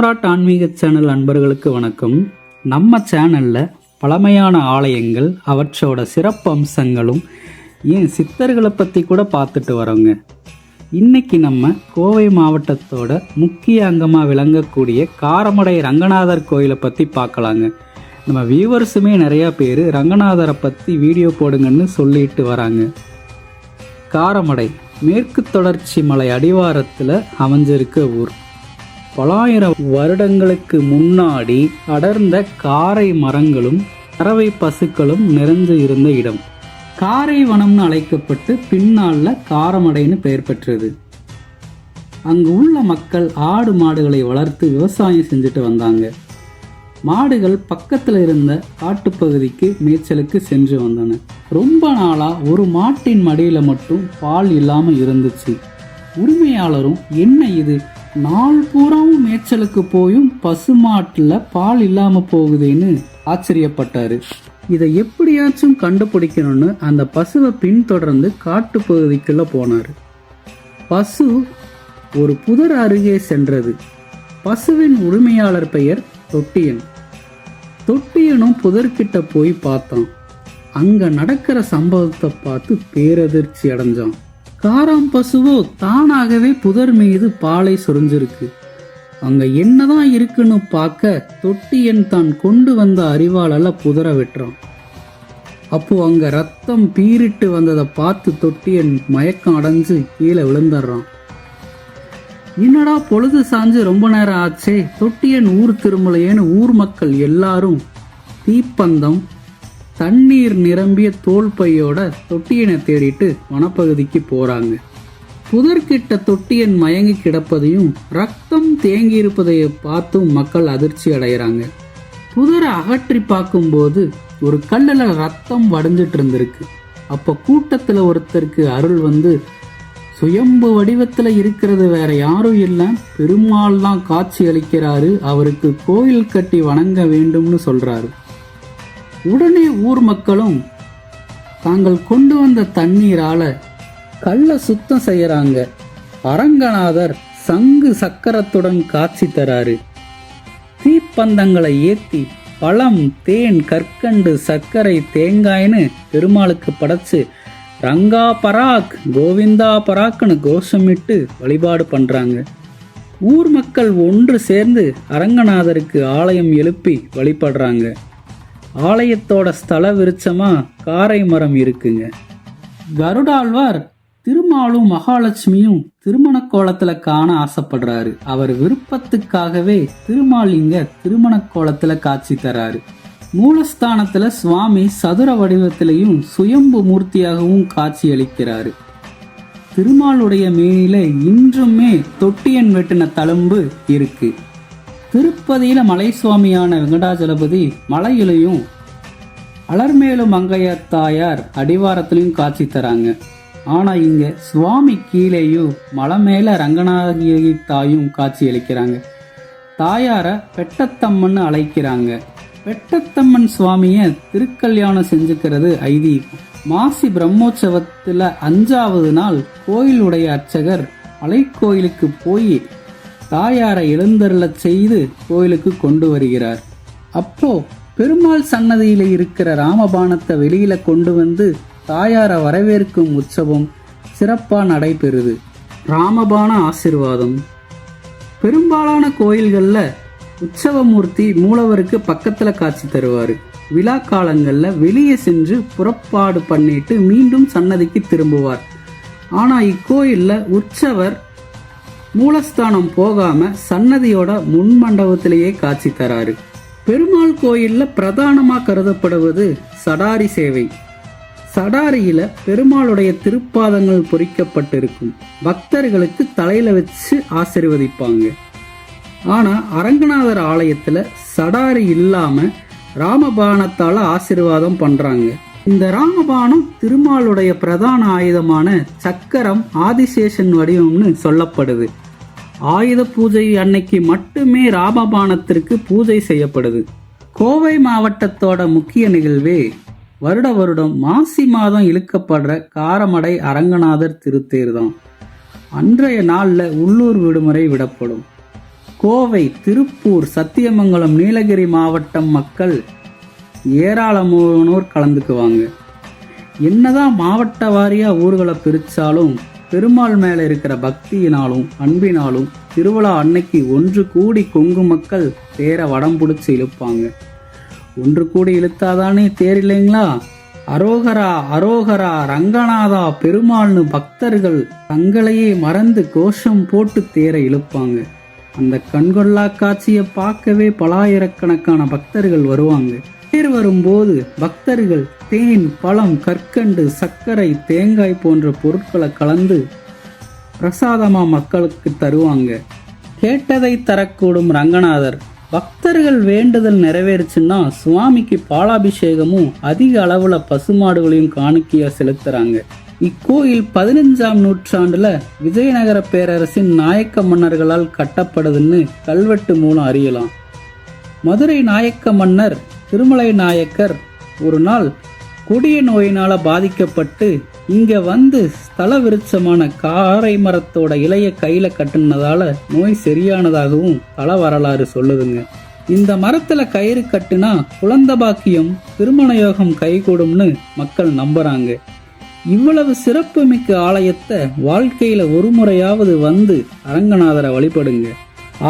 சாம்ராட் ஆன்மீக சேனல் அன்பர்களுக்கு வணக்கம். நம்ம சேனலில் பழமையான ஆலயங்கள் அவற்றோட சிறப்பு அம்சங்களும் ஏன் சித்தர்களை பற்றி கூட பார்த்துட்டு வரோங்க. இன்னைக்கு நம்ம கோவை மாவட்டத்தோட முக்கிய அங்கமாக விளங்கக்கூடிய காரமடை ரங்கநாதர் கோயிலை பற்றி பார்க்கலாங்க. நம்ம வியூவர்ஸுமே நிறையா பேர் ரங்கநாதரை பற்றி வீடியோ போடுங்கன்னு சொல்லிட்டு வராங்க. காரமடை மேற்கு தொடர்ச்சி மலை அடிவாரத்தில் அமைஞ்சிருக்க ஊர். பலாயிரம் வருடங்களுக்கு முன்னாடி அடர்ந்த காரை மரங்களும் அறவை பசுக்களும் நிறைந்து இருந்த இடம். காரை வனம்னு அழைக்கப்பட்டு பின்னால காரமடைன்னு பெயர் பெற்றது. அங்கு உள்ள மக்கள் ஆடு மாடுகளை வளர்த்து விவசாயம் செஞ்சுட்டு வந்தாங்க. மாடுகள் பக்கத்தில் இருந்த காட்டுப்பகுதிக்கு மேய்ச்சலுக்கு சென்று வந்தன. ரொம்ப நாளா ஒரு மாட்டின் மடியில மட்டும் பால் இல்லாமல் இருந்துச்சு. உரிமையாளரும் என்ன இது? நாள் பூராவும் மேய்ச்சலுக்கு போயும் பசுமாட்டில் பால் இல்லாம போகுதேன்னு ஆச்சரியப்பட்டாரு. இதை எப்படியாச்சும் கண்டுபிடிக்கணும்னு அந்த பசுவை பின்தொடர்ந்து காட்டு பகுதிக்குள்ளே போனார். பசு ஒரு புதர் அருகே சென்றது. பசுவின் உரிமையாளர் பெயர் தொட்டியன். தொட்டியனும் புதர்கிட்ட போய் பார்த்தான். அங்க நடக்கிற சம்பவத்தை பார்த்து பேரதிர்ச்சி அடைஞ்சான். காராம் பசுவோ தானாகவே புதர் மீது பாலை சொரிஞ்சிருக்கு. அங்க என்னதான் இருக்குன்னு பார்க்க தொட்டியன் தான் கொண்டு வந்த அறிவாளால புதற வெட்டுறான். அப்போ அங்க ரத்தம் பீரிட்டு வந்ததை பார்த்து தொட்டியன் மயக்கம் அடைஞ்சு கீழே விழுந்துடுறான். என்னடா பொழுது சாஞ்சு ரொம்ப நேரம் ஆச்சே? தொட்டியன் ஊர் திருமலையேன்னு ஊர் மக்கள் எல்லாரும் தீப்பந்தம் தண்ணீர் நிரம்பிய தோல் பையோட தொட்டியனை தேடிட்டு வனப்பகுதிக்கு போறாங்க. புதர்கிட்ட தொட்டியன் மயங்கி கிடப்பதையும் ரத்தம் தேங்கி இருப்பதைய பார்த்தும் மக்கள் அதிர்ச்சி அடைகிறாங்க புதரை அகற்றி பார்க்கும்போது ஒரு கல்லில் ரத்தம் வடிஞ்சிட்டு இருந்திருக்கு. அப்ப கூட்டத்துல ஒருத்தருக்கு அருள் வந்து சுயம்பு வடிவத்துல இருக்கிறது வேற யாரும் இல்லை பெருமாள் தான் காட்சி அளிக்கிறாரு அவருக்கு கோயில் கட்டி வணங்க வேண்டும்னு சொல்றாரு. உடனே ஊர் மக்களும் தாங்கள் கொண்டு வந்த தண்ணீரால கல்ல சுத்தம் செய்யறாங்க. அரங்கநாதர் சங்கு சக்கரத்துடன் காட்சி தராரு. தீப்பந்தங்களை ஏத்தி பழம் தேன் கற்கண்டு சர்க்கரை தேங்காய்னு பெருமாளுக்கு படைச்சு ரங்கா பராக் கோவிந்தா பராக்னு கோஷமிட்டு வழிபாடு பண்றாங்க. ஊர் மக்கள் ஒன்று சேர்ந்து அரங்கநாதருக்கு ஆலயம் எழுப்பி வழிபடுறாங்க. ஆலயத்தோட ஸ்தல விருட்சமா காரை மரம் இருக்குங்க. கருடாழ்வார் திருமாலும் மகாலட்சுமியும் திருமண கோலத்துல காண ஆசைப்படுறாரு. அவர் விருப்பத்துக்காகவே திருமால் இங்க திருமண கோலத்துல காட்சி தராரு. மூலஸ்தானத்துல சுவாமி சதுர வடிவத்திலையும் சுயம்பு மூர்த்தியாகவும் காட்சி அளிக்கிறாரு. திருமாலுடைய மேனில இன்றுமே தொட்டியன் வெட்டின தழும்பு இருக்கு. திருப்பதியில மலை சுவாமியான வெங்கடாஜலபதி மலையிலையும் அலர்மேலும் மங்கையர் தாயார் அடிவாரத்திலையும் காட்சி தராங்க. ஆனா இங்க சுவாமி கீழேயும் மலை மேல ரங்கநாயகி தாயும் காட்சி அளிக்கிறாங்க. தாயார பெட்டத்தம்மன்னு அழைக்கிறாங்க. பெட்டத்தம்மன் சுவாமிய திருக்கல்யாணம் செஞ்சுக்கிறது ஐதீகம். மாசி பிரம்மோற்சவத்தில் அஞ்சாவது நாள் கோயிலுடைய அர்ச்சகர் மலைக்கோயிலுக்கு போய் தாயாரை எழுந்தருளச் செய்து கோயிலுக்கு கொண்டு வருகிறார். அப்போ பெருமாள் சன்னதியில் இருக்கிற ராமபானத்தை வெளியில கொண்டு வந்து தாயாரை வரவேற்கும் உற்சவம் சிறப்பாக நடைபெறுது. ராமபான ஆசிர்வாதம். பெரும்பாலான கோயில்களில் உற்சவமூர்த்தி மூலவருக்கு பக்கத்தில் காட்சி தருவார். விழா காலங்களில் வெளியே சென்று புறப்பாடு பண்ணிட்டு மீண்டும் சன்னதிக்கு திரும்புவார். ஆனால் இக்கோயிலில் உற்சவர் மூலஸ்தானம் போகாம சன்னதியோட முன் மண்டபத்திலேயே காட்சி தராரு. பெருமாள் கோயில்ல பிரதானமா கருதப்படுவது சடாரி சேவை. சடாரியில பெருமாளுடைய திருப்பாதங்கள் பொறிக்கப்பட்டிருக்கும். பக்தர்களுக்கு தலையில வச்சு ஆசிர்வதிப்பாங்க. ஆனா அரங்கநாதர் ஆலயத்துல சடாரி இல்லாம ராமபானத்தால ஆசிர்வாதம் பண்றாங்க. இந்த ராமபானம் திருமாலுடைய பிரதான ஆயுதமான சக்கரம் ஆதிசேஷன் வடிவம்னு சொல்லப்படுது. ஆயுத பூஜை அன்னைக்கு மட்டுமே ராமபானத்திற்கு பூஜை செய்யப்படுது. கோவை மாவட்டத்தோட முக்கிய நிகழ்வே வருட வருடம் மாசி மாதம் இழுக்கப்படுற காரமடை அரங்கநாதர் திருத்தேர் தான். அன்றைய நாளில் உள்ளூர் விடுமுறை விடப்படும். கோவை திருப்பூர் சத்தியமங்கலம் நீலகிரி மாவட்டம் மக்கள் ஏராளமானோர் கலந்துக்குவாங்க. என்னதான் மாவட்ட வாரியாக ஊர்களை பிரித்தாலும் பெருமாள் மேலே இருக்கிற பக்தியினாலும் அன்பினாலும் திருவிழா அன்னைக்கு ஒன்று கூடி கொங்கு மக்கள் தேரை வடம் பிடிச்சி இழுப்பாங்க. ஒன்று கூடி இழுத்தாதானே தேர் இல்லைங்களா? அரோகரா அரோகரா ரங்கநாதா பெருமாள்னு பக்தர்கள் தங்களையே மறந்து கோஷம் போட்டு தேரை இழுப்பாங்க. அந்த கண்கொள்ளா காட்சியை பார்க்கவே பலாயிரக்கணக்கான பக்தர்கள் வருவாங்க. தேர் வரும்போது பக்தர்கள் தேன் பழம் கற்கண்டு சர்க்கரை தேங்காய் போன்ற பொருட்களை கலந்து பிரசாதமா மக்களுக்கு தருவாங்க. கேட்டதை தரக்கூடும் ரங்கநாதர். பக்தர்கள் வேண்டுதல் நிறைவேறுச்சுன்னா சுவாமிக்கு பாலாபிஷேகமும் அதிக அளவுல பசுமாடுகளையும் காணிக்கையா செலுத்துறாங்க. இக்கோயில் பதினஞ்சாம் நூற்றாண்டுல விஜயநகர பேரரசின் நாயக்க மன்னர்களால் கட்டப்படுதுன்னு கல்வெட்டு மூலம் அறியலாம். மதுரை நாயக்க மன்னர் திருமலை நாயக்கர் ஒரு நாள் கொடிய நோயினால் பாதிக்கப்பட்டு இங்கே வந்து ஸ்தல விருட்சமான காரை மரத்தோட இலைய கையில் கட்டுனதால நோய் சரியானதாகவும் தல வரலாறு சொல்லுதுங்க. இந்த மரத்தில் கயிறு கட்டுனா குழந்த பாக்கியம் திருமண யோகம் கைகூடும்னு மக்கள் நம்புறாங்க. இவ்வளவு சிறப்புமிக்க ஆலயத்தை வாழ்க்கையில் ஒரு முறையாவது வந்து அரங்கநாதரை வழிபடுங்க.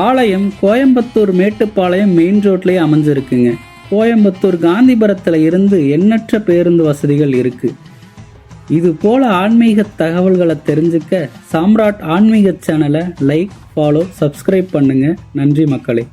ஆலயம் கோயம்புத்தூர் மேட்டுப்பாளையம் மெயின் ரோட்லேயே அமைஞ்சிருக்குங்க. கோயம்புத்தூர் காந்திபுரத்தில் இருந்து எண்ணற்ற பேருந்து வசதிகள் இருக்கு. இது போல ஆன்மீக தகவல்களை தெரிஞ்சுக்க சாம்ராட் ஆன்மீக சேனலை லைக் ஃபாலோ சப்ஸ்கிரைப் பண்ணுங்க. நன்றி மக்களே.